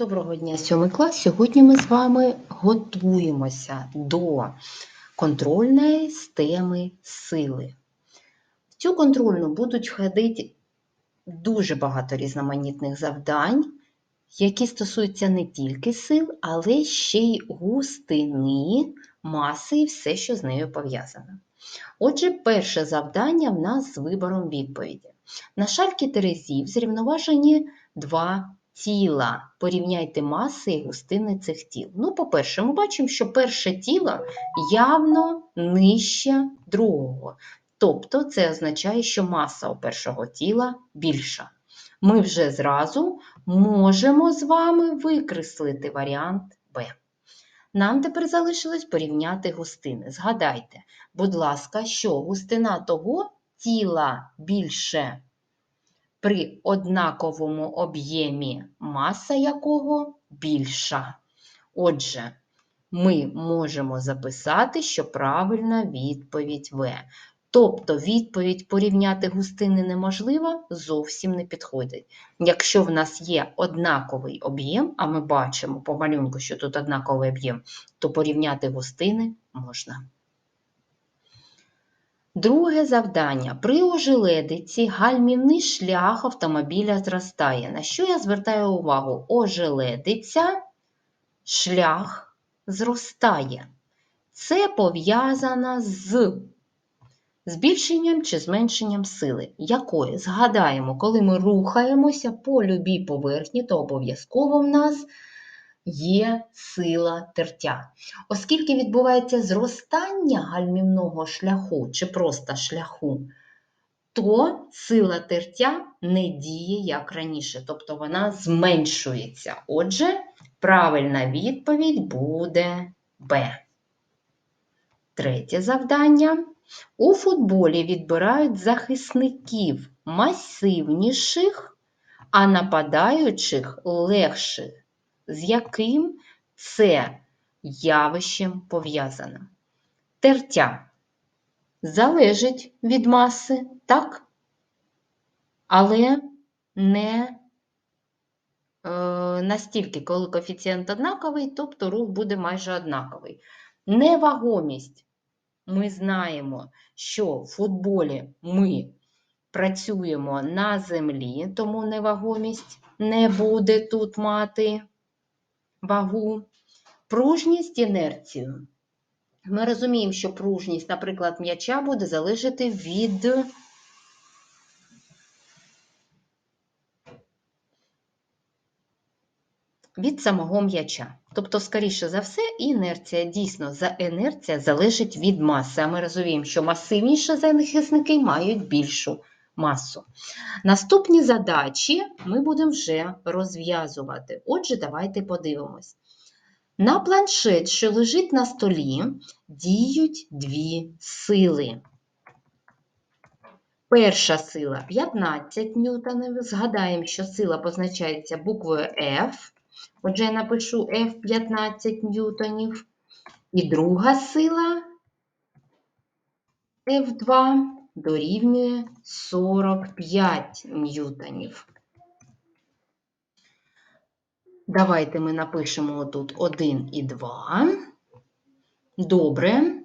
Доброго дня, сьомий клас. Сьогодні ми з вами готуємося до контрольної системи сили. В цю контрольну будуть входити дуже багато різноманітних завдань, які стосуються не тільки сил, але ще й густини, маси і все, що з нею пов'язано. Отже, перше завдання в нас з вибором відповіді. На шальки терезів зрівноважені два тіла. Порівняйте маси і густини цих тіл. Ну, по-перше, ми бачимо, що перше тіло явно нижче другого. Тобто це означає, що маса у першого тіла більша. Ми вже зразу можемо з вами викреслити варіант Б. Нам тепер залишилось порівняти густини. Згадайте, будь ласка, що густина того тіла більше при однаковому об'ємі, маса якого більша. Отже, ми можемо записати, що правильна відповідь В. Тобто відповідь порівняти густини неможливо, зовсім не підходить. Якщо в нас є однаковий об'єм, а ми бачимо по малюнку, що тут однаковий об'єм, то порівняти густини можна. Друге завдання. При ожеледиці гальмівний шлях автомобіля зростає. На що я звертаю увагу? Ожеледиця, шлях зростає. Це пов'язано з збільшенням чи зменшенням сили. Якої? Згадаємо, коли ми рухаємося по любій поверхні, то обов'язково в нас є сила тертя. Оскільки відбувається зростання гальмівного шляху чи просто шляху, то сила тертя не діє як раніше, тобто вона зменшується. Отже, правильна відповідь буде Б. Третє завдання. У футболі відбирають захисників масивніших, а нападаючих легших з яким це явищем пов'язано. Тертя залежить від маси, так? Але не е, настільки, коли коефіцієнт однаковий, тобто рух буде майже однаковий. Невагомість. Ми знаємо, що в футболі ми працюємо на землі, тому невагомість не буде тут мати вагу, пружність інерцію. Ми розуміємо, що пружність, наприклад, м'яча буде залежати від від самого м'яча. Тобто, скоріше за все, інерція дійсно за інерція залежить від маси. А ми розуміємо, що масивніші захисники мають більшу масу. Наступні задачі ми будемо вже розв'язувати. Отже, давайте подивимось. На планшет, що лежить на столі, діють дві сили. Перша сила 15 ньютонів. Згадаємо, що сила позначається буквою F. Отже, я напишу F 15 ньютонів. І друга сила F2 дорівнює 45 ньютонів. Давайте ми напишемо тут 1 і 2. Добре.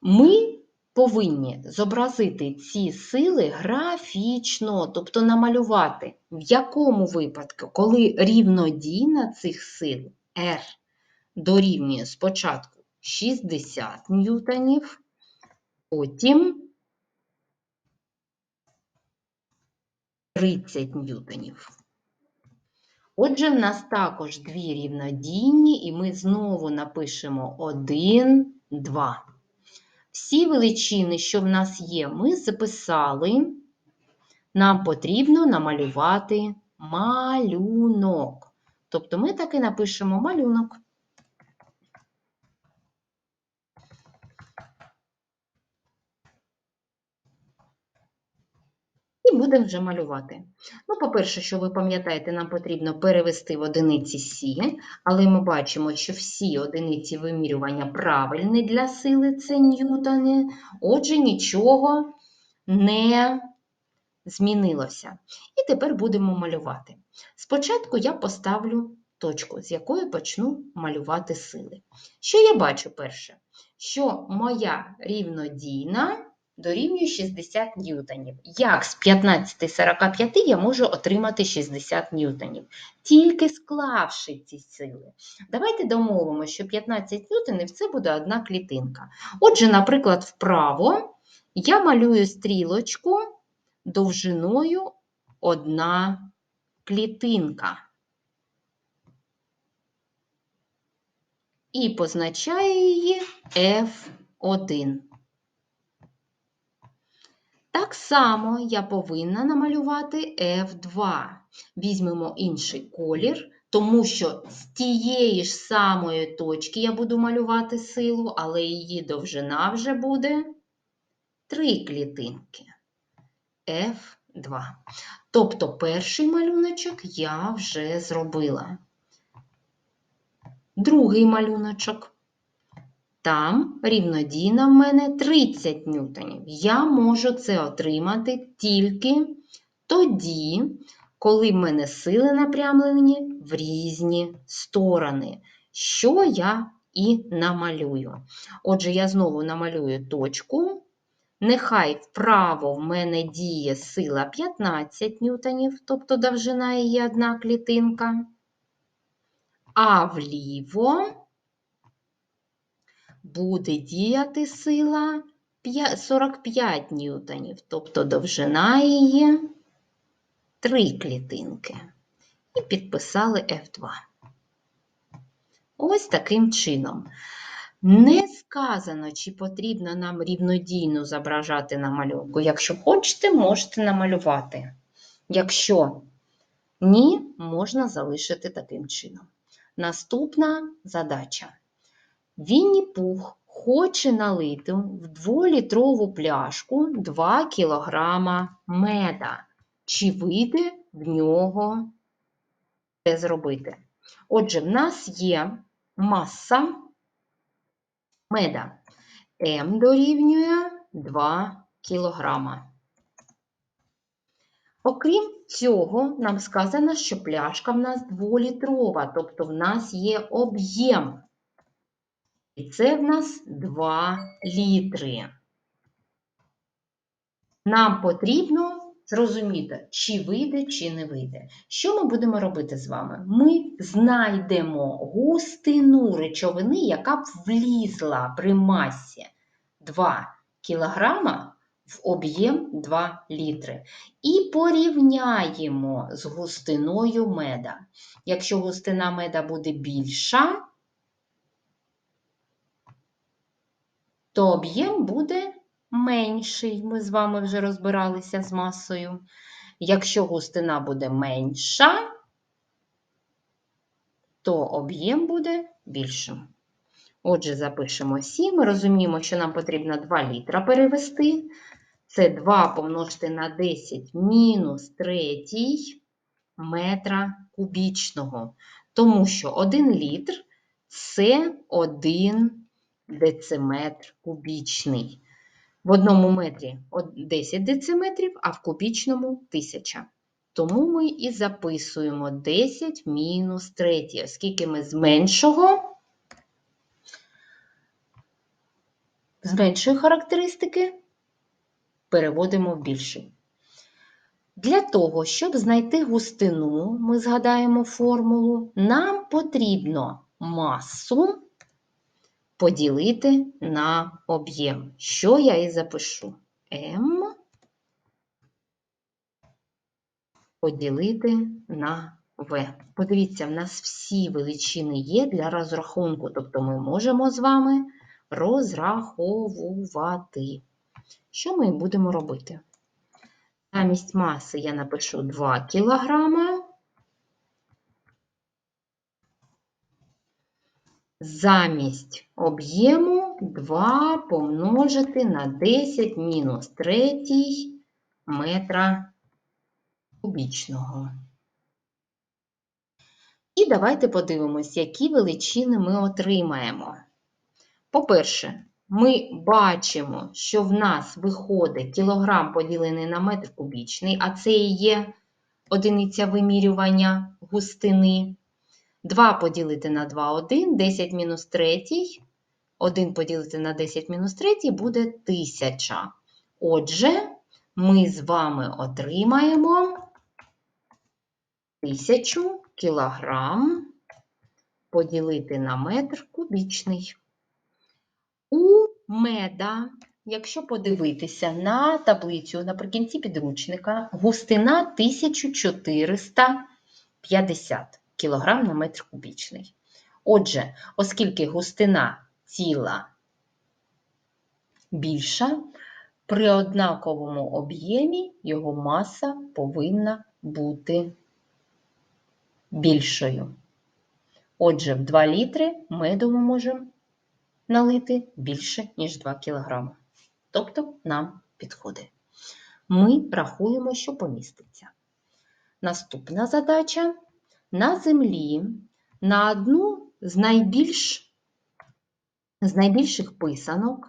Ми повинні зобразити ці сили графічно, тобто намалювати, в якому випадку, коли рівнодійна цих сил R дорівнює спочатку 60 ньютонів, потім 30 ньютонів. Отже, в нас також дві рівнодійні, і ми знову напишемо 1, 2. Всі величини, що в нас є, ми записали. Нам потрібно намалювати малюнок. Тобто ми таки напишемо малюнок. І будемо вже малювати. Ну, по-перше, що ви пам'ятаєте, нам потрібно перевести в одиниці Сі, але ми бачимо, що всі одиниці вимірювання правильні для сили це ньютони, отже, нічого не змінилося. І тепер будемо малювати. Спочатку я поставлю точку, з якої почну малювати сили. Що я бачу перше? Що моя рівнодійна дорівнює 60 ньютонів. Як з 15-45 я можу отримати 60 ньютонів? Тільки склавши ці сили. Давайте домовимо, що 15 ньютонів – це буде одна клітинка. Отже, наприклад, вправо я малюю стрілочку довжиною одна клітинка. І позначаю її F1. Так само я повинна намалювати F2. Візьмемо інший колір, тому що з тієї ж самої точки я буду малювати силу, але її довжина вже буде три клітинки. F2. Тобто перший малюночок я вже зробила. Другий малюночок. Там рівнодійна в мене 30 ньютонів. Я можу це отримати тільки тоді, коли в мене сили напрямлені в різні сторони, що я і намалюю. Отже, я знову намалюю точку. Нехай вправо в мене діє сила 15 ньютонів, тобто довжина її одна клітинка, а вліво буде діяти сила 45 ньютонів, тобто довжина її 3 клітинки. І підписали F2. Ось таким чином. Не сказано, чи потрібно нам рівнодійно зображати на малюнку. Якщо хочете, можете намалювати. Якщо ні, можна залишити таким чином. Наступна задача. Вінні Пух хоче налити в 2-літрову пляшку 2 кг меда. Чи вийде в нього це зробити? Отже, в нас є маса меда. М дорівнює 2 кг. Окрім цього, нам сказано, що пляшка в нас 2-літрова, тобто в нас є об'єм. І це в нас 2 літри. Нам потрібно зрозуміти, чи вийде, чи не вийде. Що ми будемо робити з вами? Ми знайдемо густину речовини, яка б влізла при масі 2 кг в об'єм 2 літри. І порівняємо з густиною меда. Якщо густина меда буде більша, то об'єм буде менший. Ми з вами вже розбиралися з масою. Якщо густина буде менша, то об'єм буде більшим. Отже, запишемо 7. Ми розуміємо, що нам потрібно 2 літра перевести. Це 2 помножити на 10 мінус 3 метра кубічного. Тому що 1 літр це 1 дециметр кубічний. В одному метрі 10 дециметрів, а в кубічному 1000. Тому ми і записуємо 10 мінус 3, оскільки ми з меншого, з меншої характеристики переводимо в більший. Для того, щоб знайти густину, ми згадаємо формулу, нам потрібно масу поділити на об'єм. Що я і запишу? М поділити на В. Подивіться, в нас всі величини є для розрахунку, тобто ми можемо з вами розраховувати. Що ми будемо робити? Замість маси я напишу 2 кілограма. Замість об'єму 2 помножити на 10 мінус 3 метра кубічного. І давайте подивимось, які величини ми отримаємо. По-перше, ми бачимо, що в нас виходить кілограм поділений на метр кубічний, а це і є одиниця вимірювання густини. 2 поділити на 2 – 1, 10 мінус 3. 1 поділити на 10 мінус 3 буде 1000. Отже, ми з вами отримаємо 1000 кілограм поділити на метр кубічний. У меда, якщо подивитися на таблицю наприкінці підручника, густина 1450 кг на метр кубічний. Отже, оскільки густина тіла більша, при однаковому об'ємі його маса повинна бути більшою. Отже, в 2 літри меду ми можемо налити більше, ніж 2 кг. Тобто нам підходить. Ми рахуємо, що поміститься. Наступна задача. На землі на одну з, найбільш, з найбільших писанок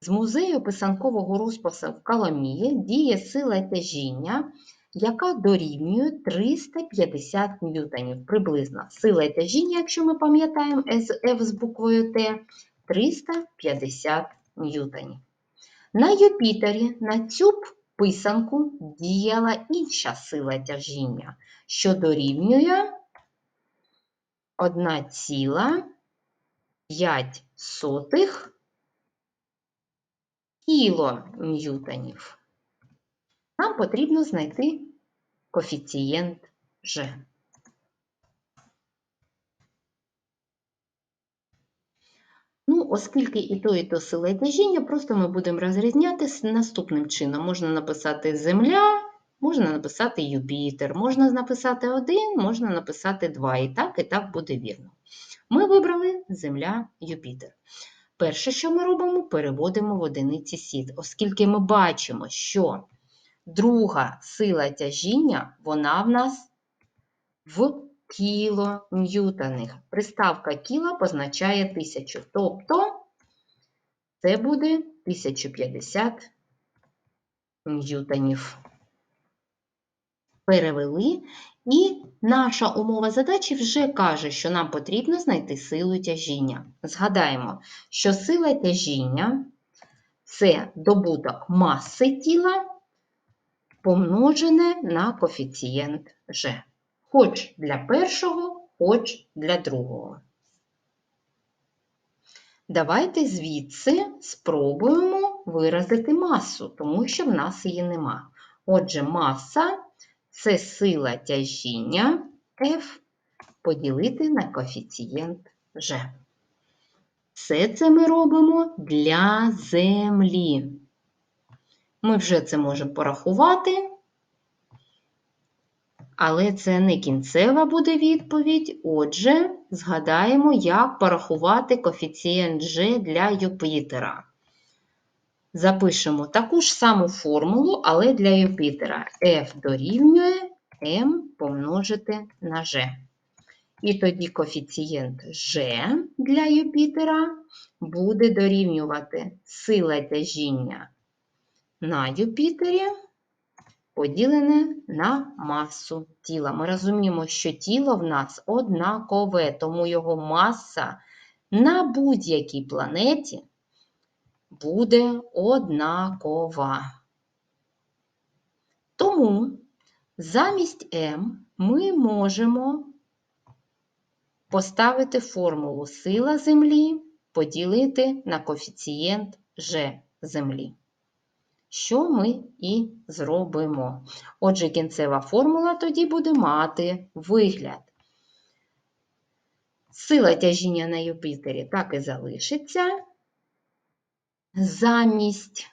з музею писанкового розпису в Коломії діє сила тяжіння, яка дорівнює 350 ньютонів приблизно. Сила тяжіння, якщо ми пам'ятаємо, F з буквою Т, 350 ньютонів. На Юпітері на цю писанку діяла інша сила тяжіння, що дорівнює 1,5 кілоньютонів. Нам потрібно знайти коефіцієнт G. Ну, оскільки і то, і то сила тяжіння, просто ми будемо розрізняти наступним чином. Можна написати Земля, можна написати Юпітер, можна написати один, можна написати два. І так, і так буде вірно. Ми вибрали Земля, Юпітер. Перше, що ми робимо, переводимо в одиниці сіт, оскільки ми бачимо, що друга сила тяжіння, вона в нас в кілоньютонах. Приставка кіло позначає 1000, тобто це буде 1050 ньютонів. Перевели, і наша умова задачі вже каже, що нам потрібно знайти силу тяжіння. Згадаємо, що сила тяжіння це добуток маси тіла помножене на коефіцієнт G. Хоч для першого, хоч для другого. Давайте звідси спробуємо виразити масу, тому що в нас її нема. Отже, маса це сила тяжіння F поділити на коефіцієнт G. Все це ми робимо для Землі. Ми вже це можемо порахувати, але це не кінцева буде відповідь. Отже, згадаємо, як порахувати коефіцієнт G для Юпітера. Запишемо таку ж саму формулу, але для Юпітера. F дорівнює m помножити на G. І тоді коефіцієнт G для Юпітера буде дорівнювати сила тяжіння на Юпітері поділене на масу тіла. Ми розуміємо, що тіло в нас однакове, тому його маса на будь-якій планеті буде однакова. Тому замість М ми можемо поставити формулу сила Землі поділити на коефіцієнт G Землі. Що ми і зробимо. Отже, кінцева формула тоді буде мати вигляд. Сила тяжіння на Юпітері так і залишиться замість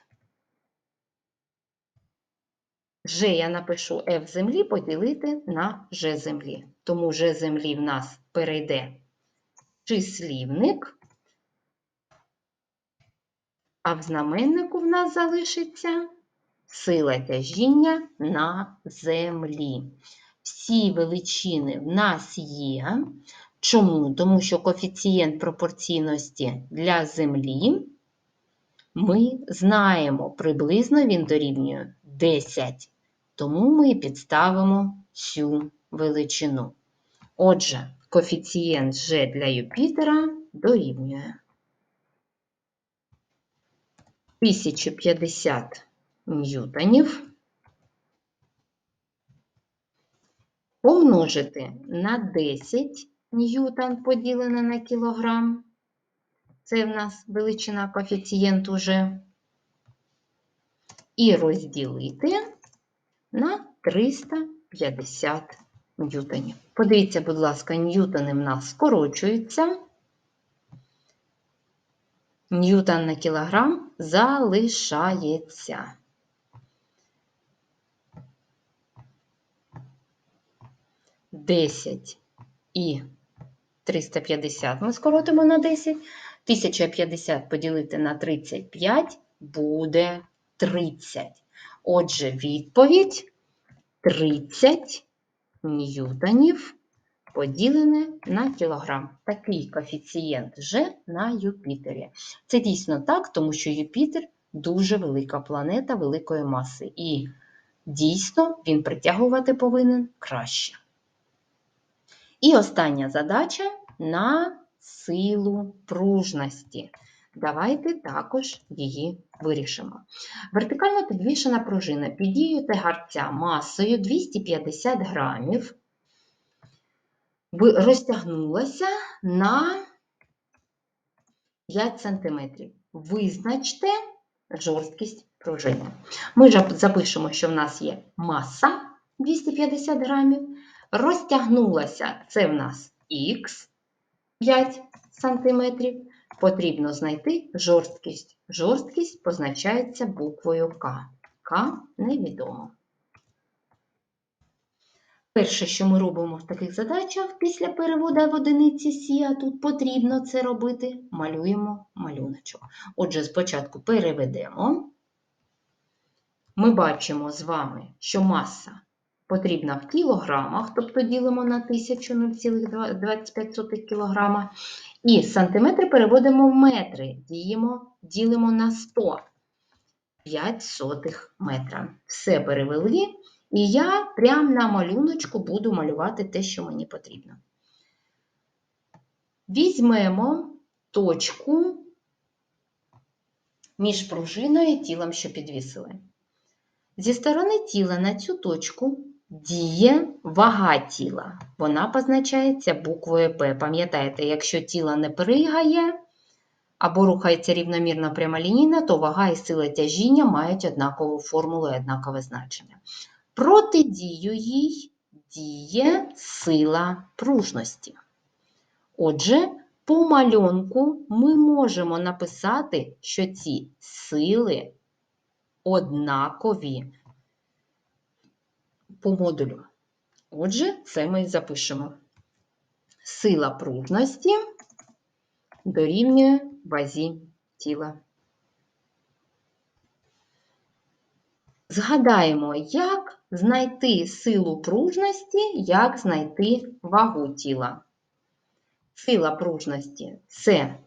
G я напишу F землі поділити на G землі. Тому G землі в нас перейде числівник, а в знаменнику в нас залишиться сила тяжіння на землі. Всі величини в нас є. Чому? Тому що коефіцієнт пропорційності для землі ми знаємо, приблизно він дорівнює 10 тому ми підставимо цю величину. Отже, коефіцієнт G для Юпітера дорівнює 1050 ньютонів помножити на 10 ньютон поділене на кілограм. Це в нас величина коефіцієнту G. І розділити на 350 ньютонів. Подивіться, будь ласка, ньютони в нас скорочуються. Ньютон на кілограм залишається. Десять і 350 ми скоротимо на 10. 1050 поділити на 35 буде 30. Отже, відповідь 30 ньютонів поділене на кілограм. Такий коефіцієнт G на Юпітері. Це дійсно так, тому що Юпітер дуже велика планета великої маси. І дійсно він притягувати повинен краще. І остання задача на силу пружності. Давайте також її вирішимо. Вертикально підвішена пружина під дією тягарця масою 250 грамів розтягнулася на 5 см. Визначте жорсткість пружини. Ми ж запишемо, що в нас є маса 250 грамів, розтягнулася це в нас х 5 см. Потрібно знайти жорсткість. Жорсткість позначається буквою К. К невідомо. Перше, що ми робимо в таких задачах після переводу в одиниці Сі, а тут потрібно це робити, малюємо малюночок. Отже, спочатку переведемо. Ми бачимо з вами, що маса потрібна в кілограмах, тобто ділимо на 1000 0,25 кг. І сантиметри переводимо в метри, діємо, ділимо на 100. 5 сотих метра. Все перевели. І я прямо на малюночку буду малювати те, що мені потрібно. Візьмемо точку між пружиною і тілом, що підвісили. Зі сторони тіла на цю точку діє вага тіла. Вона позначається буквою П. Пам'ятаєте, якщо тіло не пригає або рухається рівномірно прямолінійно, то вага і сила тяжіння мають однакову формулу і однакове значення. Протидію їй діє сила пружності. Отже, по малюнку ми можемо написати, що ці сили однакові по модулю. Отже, це ми запишемо. Сила пружності дорівнює вазі тіла. Згадаємо, як знайти силу пружності, як знайти вагу тіла. Сила пружності це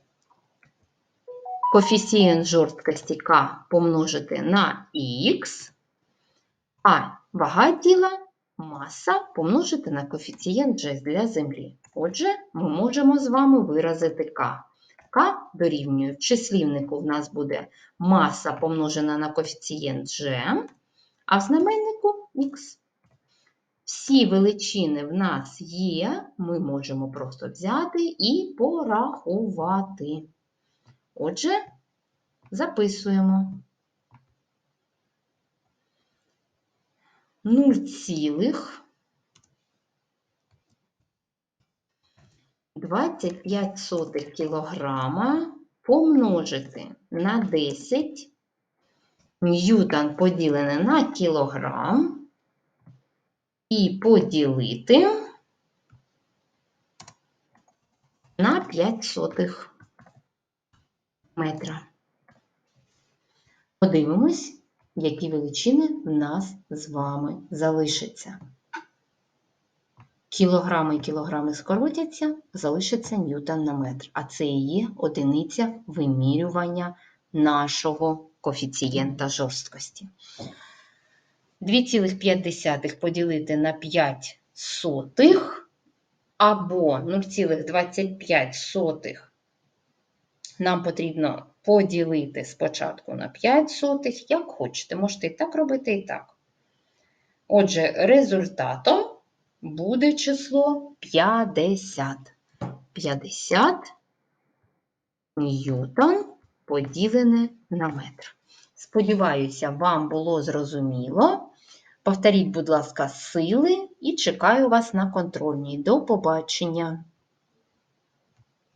коефіцієнт жорсткості К помножити на Х, а вага тіла маса помножити на коефіцієнт G для Землі. Отже, ми можемо з вами виразити К. Дорівнює в числівнику в нас буде маса помножена на коефіцієнт G, а в знаменнику Х. Всі величини в нас є, ми можемо просто взяти і порахувати. Отже, записуємо 0,25 кілограма помножити на 10 ньютон поділене на кілограм і поділити на 5 сотих метра. Подивимось, які величини в нас з вами залишаться. Кілограми і кілограми скоротяться, залишиться ньютон на метр. А це і є одиниця вимірювання нашого коефіцієнта жорсткості. 2,5 поділити на 5 сотих або 0,25 нам потрібно поділити спочатку на 5 сотих, як хочете. Можете і так робити, і так. Отже, результатом буде число 50. 50 ньютон поділене на метр. Сподіваюся, вам було зрозуміло. Повторіть, будь ласка, сили і чекаю вас на контрольній. До побачення!